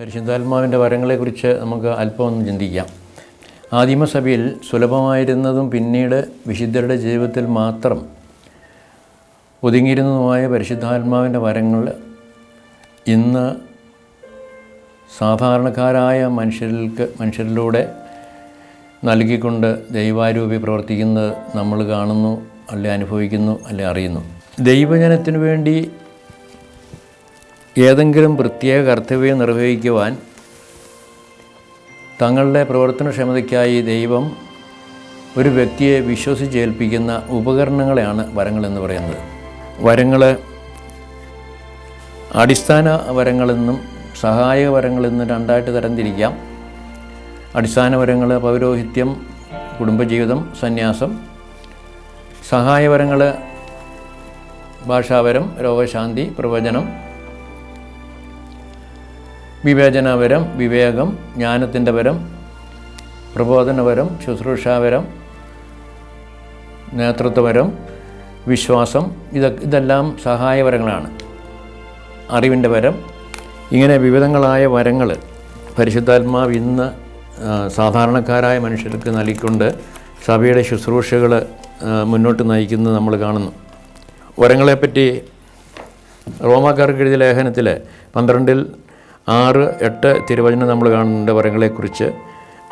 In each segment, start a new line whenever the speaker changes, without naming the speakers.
പരിശുദ്ധാത്മാവിന്റെ വരങ്ങളെക്കുറിച്ച് നമുക്ക് അല്പം ഒന്ന് ചിന്തിക്കാം. ആദിമസഭയിൽ സുലഭമായിരുന്നതും പിന്നീട് വിശുദ്ധരുടെ ജീവിതത്തിൽ മാത്രം ഒതുങ്ങിയിരുന്നതുമായ പരിശുദ്ധാത്മാവിന്റെ വരങ്ങൾ ഇന്ന് സാധാരണക്കാരായ മനുഷ്യർക്ക് മനുഷ്യരിലൂടെ നൽകിക്കൊണ്ട് ദൈവാരൂപി പ്രവർത്തിക്കുന്നത് നമ്മൾ കാണുന്നു അല്ലെ അനുഭവിക്കുന്നു അല്ലെ അറിയുന്നു. ദൈവജനത്തിനു വേണ്ടി ഏതെങ്കിലും പ്രത്യേക കർത്തവ്യം നിർവഹിക്കുവാൻ തങ്ങളുടെ പ്രവർത്തനക്ഷമതയ്ക്കായി ദൈവം ഒരു വ്യക്തിയെ വിശ്വസിച്ചേൽപ്പിക്കുന്ന ഉപകരണങ്ങളെയാണ് വരങ്ങളെന്ന് പറയുന്നത്. വരങ്ങൾ അടിസ്ഥാന വരങ്ങളെന്നും സഹായക വരങ്ങളെന്നും രണ്ടായിട്ട് തരംതിരിക്കാം. അടിസ്ഥാന വരങ്ങൾ പൗരോഹിത്യം കുടുംബജീവിതം സന്യാസം. സഹായവരങ്ങൾ ഭാഷാവരം രോഗശാന്തി പ്രവചനം. വിവേചനവരം വിവേകം ജ്ഞാനത്തിന്റെ പരം പ്രബോധനപരം ശുശ്രൂഷാപരം നേതൃത്വപരം വിശ്വാസം ഇത ഇതെല്ലാം സഹായവരങ്ങളാണ് അറിവിന്റെ വരം ഇങ്ങനെ വിവിധങ്ങളായ വരങ്ങൾ പരിശുദ്ധാത്മാവ് ഇന്ന് സാധാരണക്കാരായ മനുഷ്യർക്ക് നൽകിക്കൊണ്ട് സഭയുടെ ശുശ്രൂഷകൾ മുന്നോട്ട് നയിക്കുന്നത് നമ്മൾ കാണുന്നു. വരങ്ങളെപ്പറ്റി റോമാക്കാർക്ക് എഴുതിയ ലേഖനത്തിൽ പന്ത്രണ്ടിൽ ആറ് എട്ട് തിരുവചനം നമ്മൾ കാണുന്നുണ്ട് വരങ്ങളെക്കുറിച്ച്.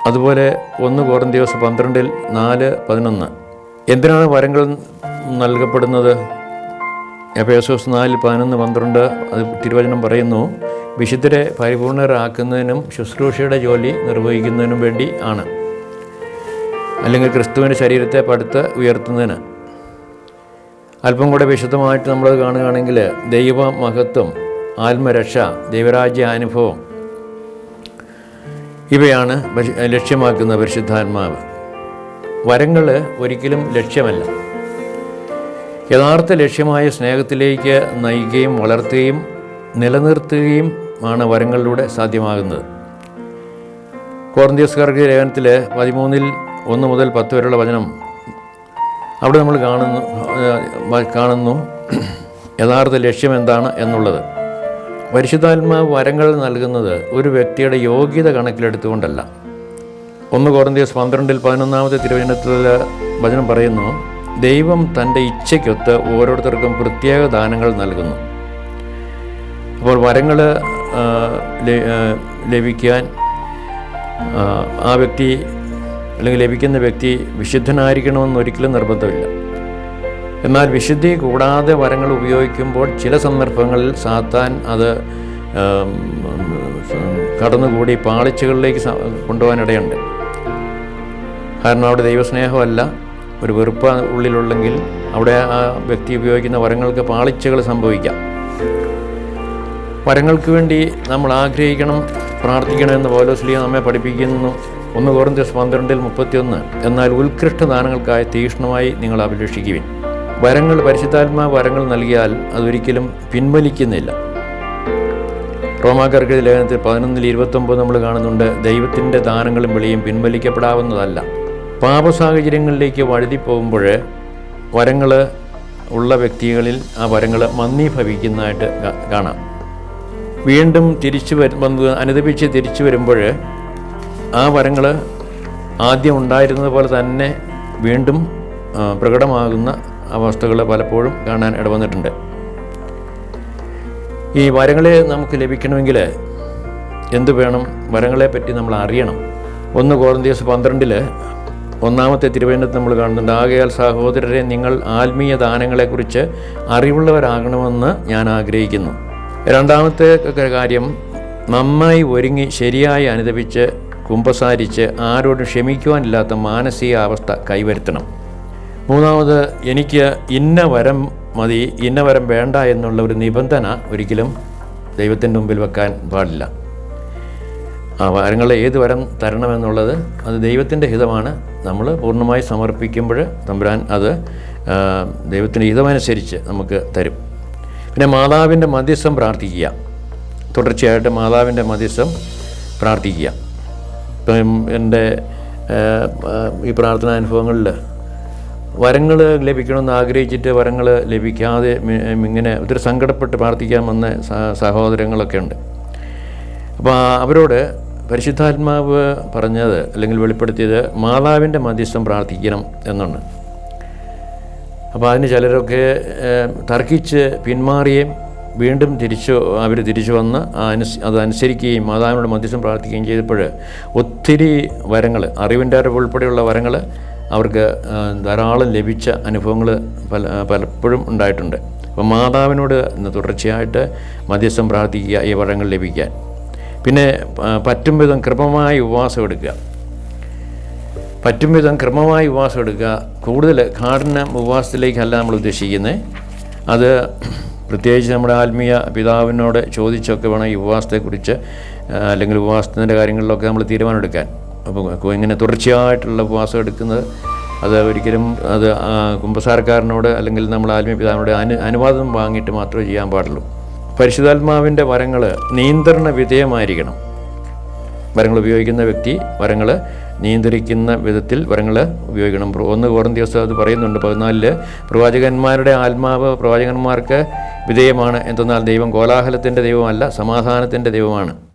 അതുപോലെ ഒന്ന് കോറും ദിവസം പന്ത്രണ്ടിൽ നാല് പതിനൊന്ന്. എന്തിനാണ് വരങ്ങൾ നൽകപ്പെടുന്നത്? എഫേസോസ് നാല് പതിനൊന്ന് പന്ത്രണ്ട് അത് തിരുവചനം പറയുന്നു വിശുദ്ധരെ പരിപൂർണരാക്കുന്നതിനും ശുശ്രൂഷയുടെ ജോലി നിർവഹിക്കുന്നതിനും വേണ്ടി ആണ്. അല്ലെങ്കിൽ ക്രിസ്തുവിന്റെ ശരീരത്തെ പടുത്ത് ഉയർത്തുന്നതിന്. അല്പം കൂടെ വിശദമായിട്ട് നമ്മളത് കാണുകയാണെങ്കിൽ ദൈവ മഹത്വം ആത്മരക്ഷ ദൈവരാജ്യ അനുഭവം ഇവയാണ് ലക്ഷ്യമാക്കുന്ന പരിശുദ്ധാത്മാവ്. വരങ്ങൾ ഒരിക്കലും ലക്ഷ്യമല്ല. യഥാർത്ഥ ലക്ഷ്യമായ സ്നേഹത്തിലേക്ക് നയിക്കുകയും വളർത്തുകയും നിലനിർത്തുകയും ആണ് വരങ്ങളിലൂടെ സാധ്യമാകുന്നത്. കോർന്തിയസ്കാർക്ക് ലേഖനത്തിൽ പതിമൂന്നിൽ ഒന്ന് മുതൽ പത്ത് വരെയുള്ള വചനം അവിടെ നമ്മൾ കാണുന്നു കാണുന്നു യഥാർത്ഥ ലക്ഷ്യം എന്താണ് എന്നുള്ളത്. പരിശുദ്ധാത്മാവ് വരങ്ങൾ നൽകുന്നത് ഒരു വ്യക്തിയുടെ യോഗ്യത കണക്കിലെടുത്തുകൊണ്ടല്ല. ഒന്ന് കോടന്തിയസ് പന്ത്രണ്ടിൽ പതിനൊന്നാമത്തെ തിരുവചനത്തിൽ വചനം പറയുന്നു ദൈവം തന്റെ ഇച്ഛയ്ക്കൊത്ത് ഓരോരുത്തർക്കും പ്രത്യേക ദാനങ്ങൾ നൽകുന്നു. അപ്പോൾ വരങ്ങൾ ലഭിക്കാൻ ആ, വ്യക്തി അല്ലെങ്കിൽ ലഭിക്കുന്ന വ്യക്തി വിശുദ്ധനായിരിക്കണമെന്ന് ഒരിക്കലും നിർബന്ധമില്ല. എന്നാൽ വിശുദ്ധി കൂടാതെ വരങ്ങൾ ഉപയോഗിക്കുമ്പോൾ ചില സന്ദർഭങ്ങളിൽ സാത്താൻ അത് കടന്നുകൂടി പാളിച്ചകളിലേക്ക് കൊണ്ടുപോകാനിടയുണ്ട്. കാരണം അവിടെ ദൈവസ്നേഹമല്ല ഒരു വെറുപ്പ് ഉള്ളിലുള്ളെങ്കിൽ അവിടെ ആ വ്യക്തി ഉപയോഗിക്കുന്ന വരങ്ങൾക്ക് പാളിച്ചകൾ സംഭവിക്കാം. വരങ്ങൾക്ക് വേണ്ടി നമ്മൾ ആഗ്രഹിക്കണം പ്രാർത്ഥിക്കണമെന്ന് പൗലോസ്ലിയ നമ്മെ പഠിപ്പിക്കുന്നു. ഒന്ന് കോറിന്ത്യസ് പന്ത്രണ്ടിൽ മുപ്പത്തിയൊന്ന് എന്നാൽ ഉത്കൃഷ്ട ദാനങ്ങൾക്കായി തീക്ഷ്ണമായി നിങ്ങൾ അഭിലഷിക്കുവിൻ. വരങ്ങൾ പരിശുദ്ധാത്മാ വരങ്ങൾ നൽകിയാൽ അതൊരിക്കലും പിൻവലിക്കുന്നില്ല. റോമാകർക്ക് ലേഖനത്തിൽ പതിനൊന്നിൽ ഇരുപത്തൊമ്പത് നമ്മൾ കാണുന്നുണ്ട് ദൈവത്തിന്റെ ദാനങ്ങളും വിളിയും പിൻവലിക്കപ്പെടാവുന്നതല്ല. പാപ സാഹചര്യങ്ങളിലേക്ക് വഴുതി പോകുമ്പോൾ വരങ്ങൾ ഉള്ള വ്യക്തികളിൽ ആ വരങ്ങൾ മന്ദീഭവിക്കുന്നതായിട്ട് ഭവിക്കുന്നതായിട്ട് കാണാം. വീണ്ടും തിരിച്ചു വന്ന് അനുദപിച്ച് തിരിച്ചു വരുമ്പോൾ ആ വരങ്ങൾ ആദ്യം ഉണ്ടായിരുന്നതുപോലെ തന്നെ വീണ്ടും പ്രകടമാകുന്ന അവസ്ഥകൾ പലപ്പോഴും കാണാൻ ഇടവന്നിട്ടുണ്ട്. ഈ വരങ്ങളെ നമുക്ക് ലഭിക്കണമെങ്കിൽ എന്തു വേണം? വരങ്ങളെ പറ്റി നമ്മൾ അറിയണം. ഒന്ന് കോറന്തിയസ് പന്ത്രണ്ടിൽ ഒന്നാമത്തെ തിരുവനന്തപുരത്ത് നമ്മൾ കാണുന്നുണ്ട്. ആകയാൽ സഹോദരരെ നിങ്ങൾ ആത്മീയ ദാനങ്ങളെക്കുറിച്ച് അറിവുള്ളവരാകണമെന്ന് ഞാൻ ആഗ്രഹിക്കുന്നു. രണ്ടാമത്തെ കാര്യം നന്നായി ഒരുങ്ങി ശരിയായി അനുദപിച്ച് കുമ്പസാരിച്ച് ആരോടും ക്ഷമിക്കുവാനില്ലാത്ത മാനസിക അവസ്ഥ കൈവരുത്തണം. മൂന്നാമത് എനിക്ക് ഇന്ന വരം മതി ഇന്ന വരം വേണ്ട എന്നുള്ള ഒരു നിബന്ധന ഒരിക്കലും ദൈവത്തിന്റെ മുമ്പിൽ വെക്കാൻ പാടില്ല. ആ വരങ്ങൾ ഏത് വരം തരണമെന്നുള്ളത് അത് ദൈവത്തിന്റെ ഹിതമാണ്. നമ്മൾ പൂർണമായി സമർപ്പിക്കുമ്പോൾ തമ്പുരാൻ അത് ദൈവത്തിന്റെ ഹിതമനുസരിച്ച് നമുക്ക് തരും. പിന്നെ മാതാവിന്റെ മധ്യസ്ഥം പ്രാർത്ഥിക്കുക. തുടർച്ചയായിട്ട് മാതാവിന്റെ മധ്യസ്ഥം പ്രാർത്ഥിക്കുക. ഇപ്പം എന്റെ ഈ പ്രാർത്ഥനാനുഭവങ്ങളിൽ വരങ്ങൾ ലഭിക്കണമെന്ന് ആഗ്രഹിച്ചിട്ട് വരങ്ങൾ ലഭിക്കാതെ ഇങ്ങനെ ഒത്തിരി സങ്കടപ്പെട്ട് പ്രാർത്ഥിക്കാൻ വന്ന സഹോദരങ്ങളൊക്കെ ഉണ്ട്. അപ്പോൾ അവരോട് പരിശുദ്ധാത്മാവ് പറഞ്ഞത് അല്ലെങ്കിൽ വെളിപ്പെടുത്തിയത് മാതാവിന്റെ മധ്യസ്ഥം പ്രാർത്ഥിക്കണം എന്നാണ്. അപ്പോൾ അതിന് ചിലരൊക്കെ തർക്കിച്ച് പിന്മാറുകയും വീണ്ടും തിരിച്ചു അവർ തിരിച്ചു വന്ന് അനുസ് അത് അനുസരിക്കുകയും മാതാവിനോട് മധ്യസ്ഥം പ്രാർത്ഥിക്കുകയും ചെയ്തപ്പോൾ ഒത്തിരി വരങ്ങൾ അറിവിന്റെ അറിവ് ഉൾപ്പെടെയുള്ള വരങ്ങൾ അവർക്ക് ധാരാളം ലഭിച്ച അനുഭവങ്ങൾ പല പലപ്പോഴും ഉണ്ടായിട്ടുണ്ട്. അപ്പോൾ മാതാവിനോട് തുടർച്ചയായിട്ട് മധ്യസ്ഥം പ്രാർത്ഥിക്കുക ഈ വരങ്ങൾ ലഭിക്കാൻ. പിന്നെ പറ്റും വിധം കൃപമായി ഉപവാസം എടുക്കുക. പറ്റും വിധം ക്രമമായി ഉപവാസം എടുക്കുക. കൂടുതൽ കാഠിന ഉപവാസത്തിലേക്കല്ല നമ്മൾ ഉദ്ദേശിക്കുന്നത് അത് പ്രത്യേകിച്ച് നമ്മുടെ ആത്മീയ പിതാവിനോട് ചോദിച്ചൊക്കെ വേണം ഈ ഉപവാസത്തെക്കുറിച്ച് അല്ലെങ്കിൽ ഉപവാസത്തിന്റെ കാര്യങ്ങളിലൊക്കെ നമ്മൾ തീരുമാനമെടുക്കാൻ. അപ്പോൾ ഇങ്ങനെ തുടർച്ചയായിട്ടുള്ള ഉപവാസം എടുക്കുന്നത് അത് ഒരിക്കലും അത് കുമ്പസാരക്കാരനോട് അല്ലെങ്കിൽ നമ്മൾ ആത്മീയ പിതാവിനോട് അനു അനുവാദം വാങ്ങിയിട്ട് മാത്രമേ ചെയ്യാൻ പാടുള്ളൂ. പരിശുദ്ധാത്മാവിന്റെ വരങ്ങൾ നിയന്ത്രണ വിധേയമായിരിക്കണം. വരങ്ങൾ ഉപയോഗിക്കുന്ന വ്യക്തി വരങ്ങൾ നിയന്ത്രിക്കുന്ന വിധത്തിൽ വരങ്ങൾ ഉപയോഗിക്കണം. ഒന്ന് ഓരോ ദിവസം അത് പറയുന്നുണ്ട് പതിനാലിൽ പ്രവാചകന്മാരുടെ ആത്മാവ് പ്രവാചകന്മാർക്ക് വിധേയമാണ് എന്തെന്നാൽ ദൈവം കോലാഹലത്തിന്റെ ദൈവമല്ല സമാധാനത്തിന്റെ ദൈവമാണ്.